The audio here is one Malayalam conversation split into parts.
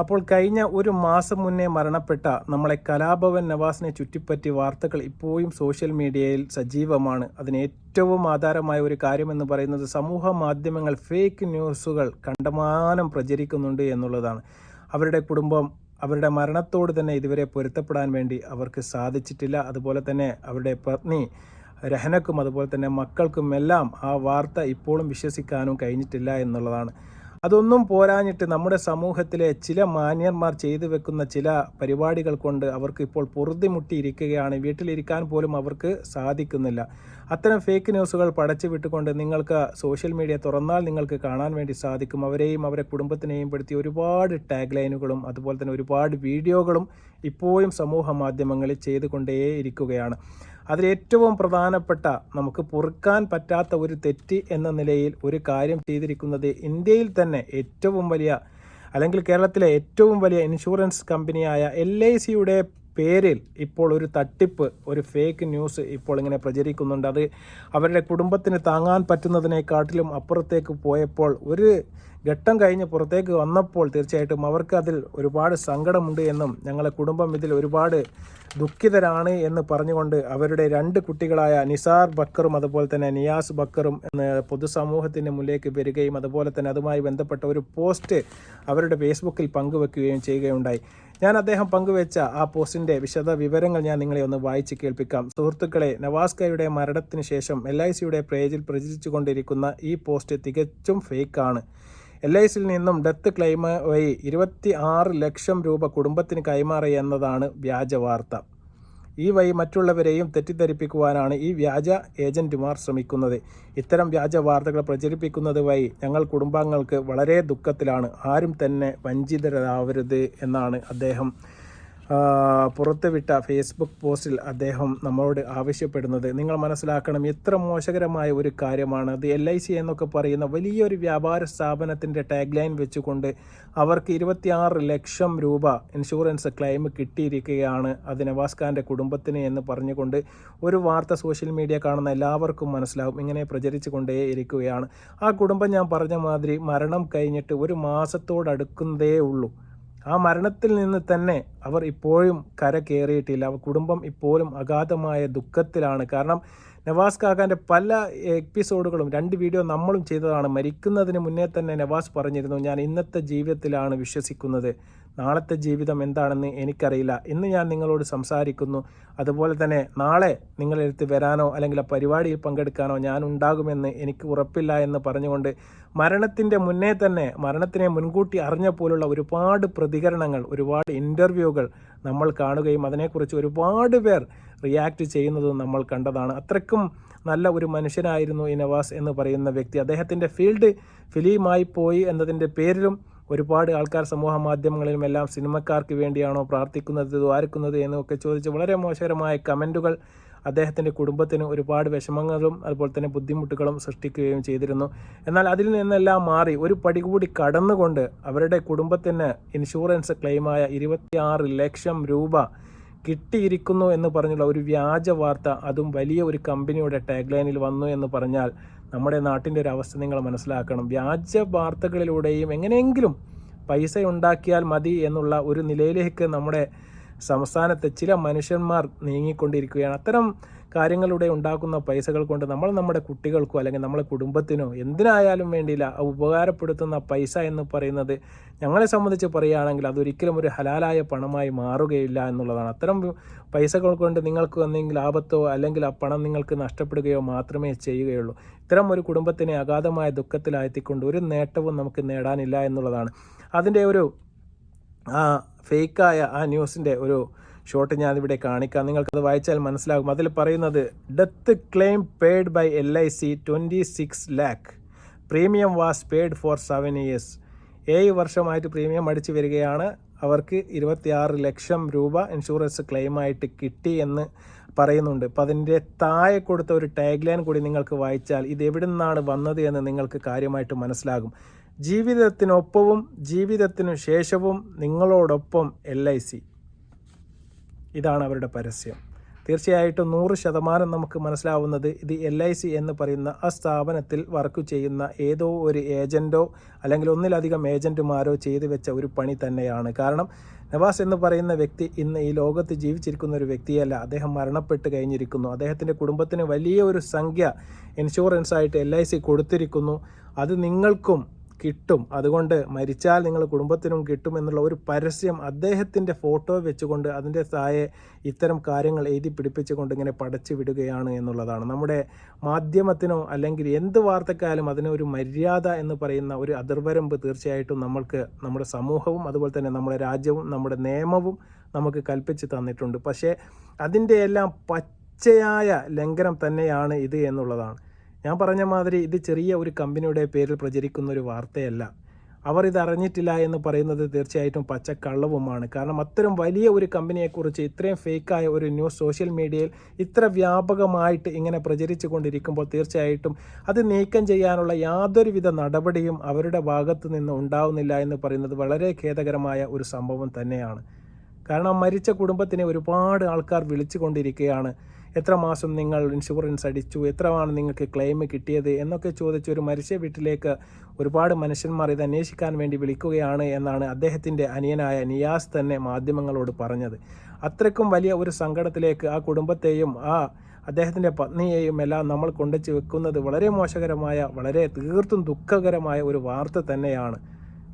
അപ്പോൾ കഴിഞ്ഞ ഒരു മാസം മുന്നേ മരണപ്പെട്ട നമ്മളെ കലാഭവൻ നവാസിനെ ചുറ്റിപ്പറ്റി വാർത്തകൾ ഇപ്പോഴും സോഷ്യൽ മീഡിയയിൽ സജീവമാണ്. അതിന് ഏറ്റവും ആധാരമായ ഒരു കാര്യമെന്ന് പറയുന്നത് സമൂഹ മാധ്യമങ്ങൾ ഫേക്ക് ന്യൂസുകൾ കണ്ടമാനം പ്രചരിക്കുന്നുണ്ട് എന്നുള്ളതാണ്. അവരുടെ കുടുംബം അവരുടെ മരണത്തോട് തന്നെ ഇതുവരെ പൊരുത്തപ്പെടാൻ വേണ്ടി അവർക്ക് സാധിച്ചിട്ടില്ല. അതുപോലെ തന്നെ അവരുടെ പത്നി രഹനക്കും അതുപോലെ തന്നെ മക്കൾക്കും എല്ലാം ആ വാർത്ത ഇപ്പോഴും വിശ്വസിക്കാനും കഴിഞ്ഞിട്ടില്ല എന്നുള്ളതാണ്. അതൊന്നും പോരാഞ്ഞിട്ട് നമ്മുടെ സമൂഹത്തിലെ ചില മാന്യന്മാർ ചെയ്തു വെക്കുന്ന ചില പരിപാടികൾ കൊണ്ട് അവർക്ക് ഇപ്പോൾ പൊറുതിമുട്ടിയിരിക്കുകയാണ്. വീട്ടിലിരിക്കാൻ പോലും അവർക്ക് സാധിക്കുന്നില്ല. അത്തരം ഫേക്ക് ന്യൂസുകൾ പടച്ചു വിട്ടുകൊണ്ട് നിങ്ങൾക്ക് സോഷ്യൽ മീഡിയ തുറന്നാൽ നിങ്ങൾക്ക് കാണാൻ വേണ്ടി സാധിക്കും. അവരെയും അവരെ കുടുംബത്തിനെയും പെടുത്തി ഒരുപാട് ടാഗ് ലൈനുകളും അതുപോലെ തന്നെ ഒരുപാട് വീഡിയോകളും ഇപ്പോഴും സമൂഹ മാധ്യമങ്ങളിൽ ചെയ്തുകൊണ്ടേയിരിക്കുകയാണ്. അതിലേറ്റവും പ്രധാനപ്പെട്ട നമുക്ക് പൊറുക്കാൻ പറ്റാത്ത ഒരു തെറ്റ് എന്ന നിലയിൽ ഒരു കാര്യം ചെയ്തിരിക്കുന്നത് ഇന്ത്യയിൽ തന്നെ ഏറ്റവും വലിയ അല്ലെങ്കിൽ കേരളത്തിലെ ഏറ്റവും വലിയ ഇൻഷുറൻസ് കമ്പനിയായ എൽ ഐ സിയുടെ പേരിൽ ഇപ്പോൾ ഒരു തട്ടിപ്പ് ഒരു ഫേക്ക് ന്യൂസ് ഇപ്പോൾ ഇങ്ങനെ പ്രചരിക്കുന്നുണ്ട്. അത് അവരുടെ കുടുംബത്തിന് താങ്ങാൻ പറ്റുന്നതിനെക്കാട്ടിലും അപ്പുറത്തേക്ക് പോയപ്പോൾ ഒരു ഘട്ടം കഴിഞ്ഞ് പുറത്തേക്ക് വന്നപ്പോൾ തീർച്ചയായിട്ടും അവർക്ക് അതിൽ ഒരുപാട് സങ്കടമുണ്ട് എന്നും ഞങ്ങളെ കുടുംബം ഇതിൽ ഒരുപാട് ദുഃഖിതരാണ് എന്ന് പറഞ്ഞുകൊണ്ട് അവരുടെ രണ്ട് കുട്ടികളായ നിസാർ ബക്കറും അതുപോലെ തന്നെ നിയാസ് ബക്കറും എന്ന് പൊതുസമൂഹത്തിന്റെ മുന്നിലേക്ക് വരികയും അതുപോലെ തന്നെ അതുമായി ബന്ധപ്പെട്ട ഒരു പോസ്റ്റ് അവരുടെ ഫേസ്ബുക്കിൽ പങ്കുവെക്കുകയും ചെയ്യുകയുണ്ടായി. ഞാൻ അദ്ദേഹം പങ്കുവെച്ച ആ പോസ്റ്റിന്റെ വിശദ വിവരങ്ങൾ ഞാൻ നിങ്ങളെ ഒന്ന് വായിച്ച് കേൾപ്പിക്കാം. സുഹൃത്തുക്കളെ നവാസ്കയുടെ മരണത്തിന് ശേഷം എൽ ഐ സിയുടെ പേജിൽ പ്രചരിച്ചുകൊണ്ടിരിക്കുന്ന ഈ പോസ്റ്റ് തികച്ചും ഫേക്കാണ് എൽ ഐ സിയിൽ നിന്നും ഡെത്ത് ക്ലെയിം വഴി ഇരുപത്തി ആറ് ലക്ഷം രൂപ കുടുംബത്തിന് കൈമാറി എന്നതാണ് വ്യാജ വാർത്ത. ഈ വഴി മറ്റുള്ളവരെയും തെറ്റിദ്ധരിപ്പിക്കുവാനാണ് ഈ വ്യാജ ഏജന്റുമാർ ശ്രമിക്കുന്നത്. ഇത്തരം വ്യാജ വാർത്തകൾ പ്രചരിപ്പിക്കുന്നത് വഴി ഞങ്ങൾ കുടുംബാംഗങ്ങൾക്ക് വളരെ ദുഃഖത്തിലാണ്. ആരും തന്നെ വഞ്ചിതരാവരുത് എന്നാണ് അദ്ദേഹം പുറത്തുവിട്ട ഫേസ്ബുക്ക് പോസ്റ്റിൽ അദ്ദേഹം നമ്മളോട് ആവശ്യപ്പെടുന്നത് നിങ്ങൾ മനസ്സിലാക്കണം എത്ര മോശകരമായ ഒരു കാര്യമാണ്. അത് എൽ ഐ സി എന്നൊക്കെ പറയുന്ന വലിയൊരു വ്യാപാര സ്ഥാപനത്തിന്റെ ടാഗ് ലൈൻ വെച്ചുകൊണ്ട് അവർക്ക് ഇരുപത്തിയാറ് ലക്ഷം രൂപ ഇൻഷുറൻസ് ക്ലെയിം കിട്ടിയിരിക്കുകയാണ് അത് നവാസ് ഖാന്റെ കുടുംബത്തിന് എന്ന് പറഞ്ഞുകൊണ്ട് ഒരു വാർത്ത സോഷ്യൽ മീഡിയ കാണുന്ന എല്ലാവർക്കും മനസ്സിലാവും. ഇങ്ങനെ പ്രചരിച്ചു കൊണ്ടേ ഇരിക്കുകയാണ്. ആ കുടുംബം ഞാൻ പറഞ്ഞ മാതിരി മരണം കഴിഞ്ഞിട്ട് ഒരു മാസത്തോടടുക്കുന്നതേ ഉള്ളൂ. ആ മരണത്തിൽ നിന്ന് തന്നെ അവർ ഇപ്പോഴും കര കയറിയിട്ടില്ല കുടുംബം ഇപ്പോഴും അഗാധമായ ദുഃഖത്തിലാണ്. കാരണം നവാസ് കാക്കാന്റെ പല എപ്പിസോഡുകളും രണ്ട് വീഡിയോ നമ്മളും ചെയ്തതാണ്. മരിക്കുന്നതിന് മുന്നേ തന്നെ നവാസ് പറഞ്ഞിരുന്നു ഞാൻ ഇന്നത്തെ ജീവിതത്തിലാണ് വിശ്വസിക്കുന്നത്. നാളത്തെ ജീവിതം എന്താണെന്ന് എനിക്കറിയില്ല. ഇന്ന് ഞാൻ നിങ്ങളോട് സംസാരിക്കുന്നു. അതുപോലെ തന്നെ നാളെ നിങ്ങളെടുത്ത് വരാനോ അല്ലെങ്കിൽ ആ പരിപാടിയിൽ പങ്കെടുക്കാനോ ഞാൻ ഉണ്ടാകുമെന്ന് എനിക്ക് ഉറപ്പില്ല എന്ന് പറഞ്ഞുകൊണ്ട് മരണത്തിന്റെ മുന്നേ തന്നെ മരണത്തിനെ മുൻകൂട്ടി അറിഞ്ഞ പോലുള്ള ഒരുപാട് പ്രതികരണങ്ങൾ ഒരുപാട് ഇന്റർവ്യൂകൾ നമ്മൾ കാണുകയും അതിനെക്കുറിച്ച് ഒരുപാട് പേർ റിയാക്ട് ചെയ്യുന്നതും നമ്മൾ കണ്ടതാണ്. അത്രയ്ക്കും നല്ല ഒരു മനുഷ്യനായിരുന്നു ഈ നവാസ് എന്ന് പറയുന്ന വ്യക്തി. അദ്ദേഹത്തിന്റെ ഫീൽഡ് ഫിലിമായി പോയി എന്നതിന്റെ പേരിലും ഒരുപാട് ആൾക്കാർ സമൂഹ മാധ്യമങ്ങളിലും എല്ലാം സിനിമക്കാർക്ക് വേണ്ടിയാണോ പ്രാർത്ഥിക്കുന്നത് ദ്വാരക്കുന്നത് എന്നൊക്കെ ചോദിച്ച് വളരെ മോശകരമായ കമന്റുകൾ അദ്ദേഹത്തിന്റെ കുടുംബത്തിന് ഒരുപാട് വിഷമങ്ങളും അതുപോലെ തന്നെ ബുദ്ധിമുട്ടുകളും സൃഷ്ടിക്കുകയും ചെയ്തിരുന്നു. എന്നാൽ അതിൽ നിന്നെല്ലാം മാറി ഒരു പടി കൂടി കടന്നുകൊണ്ട് അവരുടെ കുടുംബത്തിന് ഇൻഷുറൻസ് ക്ലെയിമായ ഇരുപത്തിയാറ് ലക്ഷം രൂപ കിട്ടിയിരിക്കുന്നു എന്ന് പറഞ്ഞുള്ള ഒരു വ്യാജ വാർത്ത അതും വലിയ ഒരു കമ്പനിയുടെ ടാഗ്ലൈനിൽ വന്നു എന്ന് പറഞ്ഞാൽ നമ്മുടെ നാട്ടിന്റെ ഒരു അവസ്ഥ നിങ്ങൾ മനസ്സിലാക്കണം. വ്യാജ വാർത്തകളിലൂടെയും എങ്ങനെയെങ്കിലും പൈസ ഉണ്ടാക്കിയാൽ മതി എന്നുള്ള ഒരു നിലയിലേക്ക് നമ്മുടെ സംസ്ഥാനത്തെ ചില മനുഷ്യന്മാർ നീങ്ങിക്കൊണ്ടിരിക്കുകയാണ്. അത്തരം കാര്യങ്ങളിലൂടെ ഉണ്ടാക്കുന്ന പൈസകൾ കൊണ്ട് നമ്മൾ നമ്മുടെ കുട്ടികൾക്കോ അല്ലെങ്കിൽ നമ്മുടെ കുടുംബത്തിനോ എന്തിനായാലും വേണ്ടിയില്ല ഉപകാരപ്പെടുത്തുന്ന പൈസ എന്ന് പറയുന്നത് ഞങ്ങളെ സംബന്ധിച്ച് പറയുകയാണെങ്കിൽ അതൊരിക്കലും ഒരു ഹലാലായ പണമായി മാറുകയില്ല എന്നുള്ളതാണ്. അത്തരം പൈസകൾ കൊണ്ട് നിങ്ങൾക്ക് എന്തെങ്കിലും ലാഭത്തോ അല്ലെങ്കിൽ ആ പണം നിങ്ങൾക്ക് നഷ്ടപ്പെടുകയോ മാത്രമേ ചെയ്യുകയുള്ളൂ. ഇത്തരം ഒരു കുടുംബത്തിനെ അഗാധമായ ദുഃഖത്തിലാഴ്ത്തിക്കൊണ്ട് ഒരു നേട്ടവും നമുക്ക് നേടാനില്ല എന്നുള്ളതാണ്. അതിന്റെ ഒരു ആ ഫേക്കായ ആ ന്യൂസിന്റെ ഒരു ഷോട്ട് ഞാനിവിടെ കാണിക്കാം. നിങ്ങൾക്കത് വായിച്ചാൽ മനസ്സിലാകും. അതിൽ പറയുന്നത് death claim paid by L I C twenty six lakh premium was paid for seven years ഏഴ് വർഷമായിട്ട് പ്രീമിയം അടിച്ചു വരികയാണ്. അവർക്ക് ഇരുപത്തിയാറ് ലക്ഷം രൂപ ഇൻഷുറൻസ് ക്ലെയിമായിട്ട് കിട്ടി എന്ന് പറയുന്നുണ്ട്. അപ്പം അതിന്റെ താഴെ കൊടുത്ത ഒരു ടാഗ് ലൈൻ കൂടി നിങ്ങൾക്ക് വായിച്ചാൽ ഇത് എവിടെ നിന്നാണ് വന്നത് എന്ന് നിങ്ങൾക്ക് കാര്യമായിട്ട് മനസ്സിലാകും. ജീവിതത്തിനൊപ്പവും ജീവിതത്തിനു ശേഷവും നിങ്ങളോടൊപ്പം എൽ ഐ സി ഇതാണ് അവരുടെ പരസ്യം. തീർച്ചയായിട്ടും നൂറ് ശതമാനം നമുക്ക് മനസ്സിലാവുന്നത് ഇത് എൽ ഐ സി എന്ന് പറയുന്ന ആ സ്ഥാപനത്തിൽ വർക്ക് ചെയ്യുന്ന ഏതോ ഒരു ഏജന്റോ അല്ലെങ്കിൽ ഒന്നിലധികം ഏജന്റുമാരോ ചെയ്തു വെച്ച ഒരു പണി തന്നെയാണ്. കാരണം നവാസ് എന്ന് പറയുന്ന വ്യക്തി ഇന്ന് ഈ ലോകത്ത് ജീവിച്ചിരിക്കുന്ന ഒരു വ്യക്തിയല്ല. അദ്ദേഹം മരണപ്പെട്ട് കഴിഞ്ഞിരിക്കുന്നു. അദ്ദേഹത്തിന്റെ കുടുംബത്തിന് വലിയ ഒരു സംഖ്യ ഇൻഷുറൻസ് ആയിട്ട് എൽ കൊടുത്തിരിക്കുന്നു. അത് നിങ്ങൾക്കും കിട്ടും. അതുകൊണ്ട് മരിച്ചാൽ നിങ്ങൾ കുടുംബത്തിനും കിട്ടും എന്നുള്ള ഒരു പരസ്യം അദ്ദേഹത്തിന്റെ ഫോട്ടോ വെച്ചുകൊണ്ട് അതിന്റെ താഴെ ഇത്തരം കാര്യങ്ങൾ എഴുതി പിടിപ്പിച്ചുകൊണ്ട് ഇങ്ങനെ പടച്ചു വിടുകയാണ് എന്നുള്ളതാണ്. നമ്മുടെ മാധ്യമത്തിനോ അല്ലെങ്കിൽ എന്ത് വാർത്തക്കായാലും അതിനൊരു മര്യാദ എന്ന് പറയുന്ന ഒരു അതിർവരമ്പ് തീർച്ചയായിട്ടും നമ്മൾക്ക് നമ്മുടെ സമൂഹവും അതുപോലെ തന്നെ നമ്മുടെ രാജ്യവും നമ്മുടെ നിയമവും നമുക്ക് കൽപ്പിച്ച് തന്നിട്ടുണ്ട്. പക്ഷേ അതിന്റെ എല്ലാം പച്ചയായ ലംഘനം തന്നെയാണ് ഇത് എന്നുള്ളതാണ്. ഞാൻ പറഞ്ഞ മാതിരി ഇത് ചെറിയ ഒരു കമ്പനിയുടെ പേരിൽ പ്രചരിക്കുന്ന ഒരു വാർത്തയല്ല. അവർ ഇത് അറിഞ്ഞിട്ടില്ല എന്ന് പറയുന്നത് തീർച്ചയായിട്ടും പച്ചക്കള്ളവുമാണ്. കാരണം അത്തരം വലിയ ഒരു കമ്പനിയെക്കുറിച്ച് ഇത്രയും ഫേക്കായ ഒരു ന്യൂസ് സോഷ്യൽ മീഡിയയിൽ ഇത്ര വ്യാപകമായിട്ട് ഇങ്ങനെ പ്രചരിച്ചു കൊണ്ടിരിക്കുമ്പോൾ തീർച്ചയായിട്ടും അത് നീക്കം ചെയ്യാനുള്ള യാതൊരുവിധ നടപടിയും അവരുടെ ഭാഗത്തു നിന്ന് ഉണ്ടാവുന്നില്ല എന്ന് പറയുന്നത് വളരെ ഖേദകരമായ ഒരു സംഭവം തന്നെയാണ്. കാരണം മരിച്ച കുടുംബത്തിനെ ഒരുപാട് ആൾക്കാർ വിളിച്ചു കൊണ്ടിരിക്കുകയാണ്. എത്ര മാസം നിങ്ങൾ ഇൻഷുറൻസ് അടിച്ചു? എത്രമാണ് നിങ്ങൾക്ക് ക്ലെയിം കിട്ടിയത്? എന്നൊക്കെ ചോദിച്ച് ഒരു മരിച്ച വീട്ടിലേക്ക് ഒരുപാട് മനുഷ്യന്മാർ ഇത് അന്വേഷിക്കാൻ വേണ്ടി വിളിക്കുകയാണ് എന്നാണ് അദ്ദേഹത്തിന്റെ അനിയനായ നിയാസ് തന്നെ മാധ്യമങ്ങളോട് പറഞ്ഞത്. അത്രയ്ക്കും വലിയ ഒരു സങ്കടത്തിലേക്ക് ആ കുടുംബത്തെയും ആ അദ്ദേഹത്തിന്റെ പത്നിയെയും എല്ലാം നമ്മൾ കൊണ്ടുവച്ച് വെക്കുന്നത് വളരെ മോശകരമായ വളരെ തീർത്തും ദുഃഖകരമായ ഒരു വാർത്ത തന്നെയാണ്.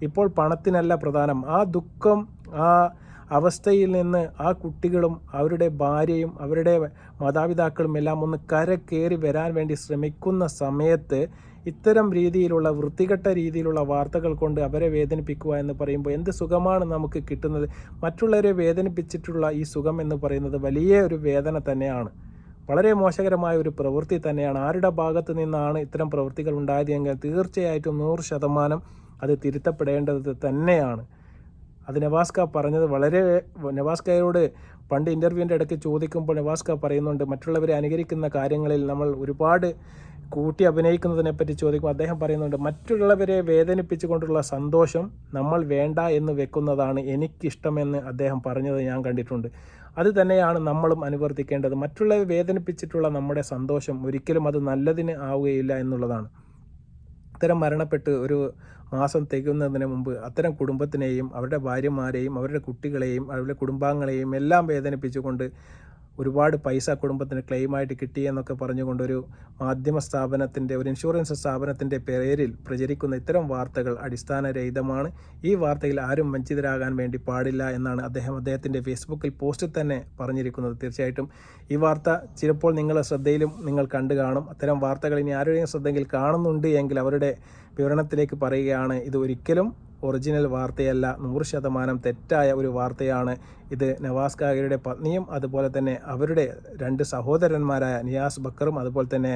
ഇപ്പോൾ പണത്തിനല്ല പ്രധാനം. ആ ദുഃഖം ആ അവസ്ഥയിൽ നിന്ന് ആ കുട്ടികളും അവരുടെ ഭാര്യയും അവരുടെ മാതാപിതാക്കളും എല്ലാം ഒന്ന് കരകയറി വരാൻ വേണ്ടി ശ്രമിക്കുന്ന സമയത്ത് ഇത്തരം രീതിയിലുള്ള വൃത്തികെട്ട രീതിയിലുള്ള വാർത്തകൾ കൊണ്ട് അവരെ വേദനിപ്പിക്കുക എന്ന് പറയുമ്പോൾ എന്ത് സുഖമാണ് നമുക്ക് കിട്ടുന്നത്? മറ്റുള്ളവരെ വേദനിപ്പിച്ചിട്ടുള്ള ഈ സുഖം എന്ന് പറയുന്നത് വലിയ ഒരു വേദന തന്നെയാണ്. വളരെ മോശകരമായ ഒരു പ്രവൃത്തി തന്നെയാണ്. ആരുടെ ഭാഗത്ത് നിന്നാണ് ഇത്തരം പ്രവൃത്തികൾ ഉണ്ടായതെങ്കിൽ തീർച്ചയായിട്ടും നൂറ് ശതമാനം അത് തിരുത്തപ്പെടേണ്ടത് തന്നെയാണ്. അത് നവാസ്ക പറഞ്ഞത് വളരെ നവാസ്കയോട് പണ്ട് ഇന്റർവ്യൂവിന്റെ ഇടയ്ക്ക് ചോദിക്കുമ്പോൾ നവാസ്ക പറയുന്നുണ്ട് മറ്റുള്ളവരെ അനുകരിക്കുന്ന കാര്യങ്ങളിൽ നമ്മൾ ഒരുപാട് കൂട്ടി അഭിനയിക്കുന്നതിനെപ്പറ്റി ചോദിക്കുമ്പോൾ അദ്ദേഹം പറയുന്നുണ്ട് മറ്റുള്ളവരെ വേദനിപ്പിച്ചുകൊണ്ടുള്ള സന്തോഷം നമ്മൾ വേണ്ട എന്ന് വെക്കുന്നതാണ് എനിക്കിഷ്ടമെന്ന് അദ്ദേഹം പറഞ്ഞത് ഞാൻ കണ്ടിട്ടുണ്ട്. അത് തന്നെയാണ് നമ്മളും അനുവർത്തിക്കേണ്ടത്. മറ്റുള്ളവരെ വേദനിപ്പിച്ചിട്ടുള്ള നമ്മുടെ സന്തോഷം ഒരിക്കലും അത് നല്ലതിന് ആവുകയില്ല എന്നുള്ളതാണ്. ഇത്തരം മരണപ്പെട്ട് ഒരു മാസം തികയുന്നതിന് മുമ്പ് അത്തരം കുടുംബത്തിനെയും അവരുടെ ഭാര്യമാരെയും അവരുടെ കുട്ടികളെയും അവരുടെ കുടുംബാംഗങ്ങളെയും എല്ലാം വേദനിപ്പിച്ചുകൊണ്ട് ഒരുപാട് പൈസ കുടുംബത്തിന് ക്ലെയിമായിട്ട് കിട്ടി എന്നൊക്കെ പറഞ്ഞുകൊണ്ടൊരു മാധ്യമ സ്ഥാപനത്തിന്റെ ഒരു ഇൻഷുറൻസ് സ്ഥാപനത്തിന്റെ പേരിൽ പ്രചരിക്കുന്ന ഇത്തരം വാർത്തകൾ അടിസ്ഥാനരഹിതമാണ്. ഈ വാർത്തയിൽ ആരും വഞ്ചിതരാകാൻ വേണ്ടി പാടില്ല എന്നാണ് അദ്ദേഹം അദ്ദേഹത്തിന്റെ ഫേസ്ബുക്കിൽ പോസ്റ്റിൽ തന്നെ പറഞ്ഞിരിക്കുന്നത്. തീർച്ചയായിട്ടും ഈ വാർത്ത ചിലപ്പോൾ നിങ്ങളുടെ ശ്രദ്ധയിലും നിങ്ങൾ കണ്ടു കാണും അത്തരം വാർത്തകൾ ഇനി ആരുടെയും ശ്രദ്ധയിൽ കാണുന്നുണ്ട് എങ്കിൽ അവരുടെ വിവരണത്തിലേക്ക് പറയുകയാണ് ഇത് ഒരിക്കലും ഒറിജിനൽ വാർത്തയല്ല. നൂറ് ശതമാനം തെറ്റായ ഒരു വാർത്തയാണ് ഇത്. നവാസ് കാഗയുടെ പത്നിയും അതുപോലെ തന്നെ അവരുടെ രണ്ട് സഹോദരന്മാരായ നിയാസ് ബക്കറും അതുപോലെ തന്നെ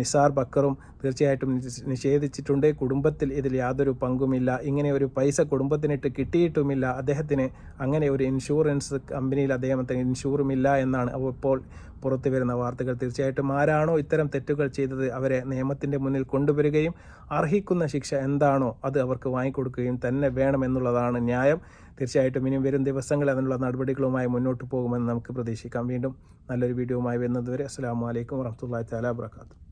നിസാർ ബക്കറും തീർച്ചയായിട്ടും നിഷേധിച്ചിട്ടുണ്ട്. കുടുംബത്തിൽ ഇതിൽ യാതൊരു പങ്കുമില്ല. ഇങ്ങനെ ഒരു പൈസ കുടുംബത്തിനിട്ട് കിട്ടിയിട്ടുമില്ല. അദ്ദേഹത്തിന് അങ്ങനെ ഒരു ഇൻഷുറൻസ് കമ്പനിയിൽ അദ്ദേഹത്തിന് ഇൻഷൂറുമില്ല എന്നാണ്. ഇപ്പോൾ പുറത്തു വരുന്ന വാർത്തകൾ തീർച്ചയായിട്ടും ആരാണോ ഇത്തരം തെറ്റുകൾ ചെയ്തത് അവരെ നിയമത്തിന്റെ മുന്നിൽ കൊണ്ടുവരികയും അർഹിക്കുന്ന ശിക്ഷ എന്താണോ അത് അവർക്ക് വാങ്ങിക്കൊടുക്കുകയും തന്നെ വേണമെന്നുള്ളതാണ് ന്യായം. തീർച്ചയായിട്ടും ഇനിയും വരും ദിവസങ്ങളിൽ അതിനുള്ള നടപടികളുമായി മുന്നോട്ട് പോകുമെന്ന് നമുക്ക് പ്രതീക്ഷിക്കാം. വീണ്ടും നല്ലൊരു വീഡിയോയുമായി വരുന്നതുവരെ അസ്സാം വലൈക്കും വർഹമുല്ലാ താല വാത്തു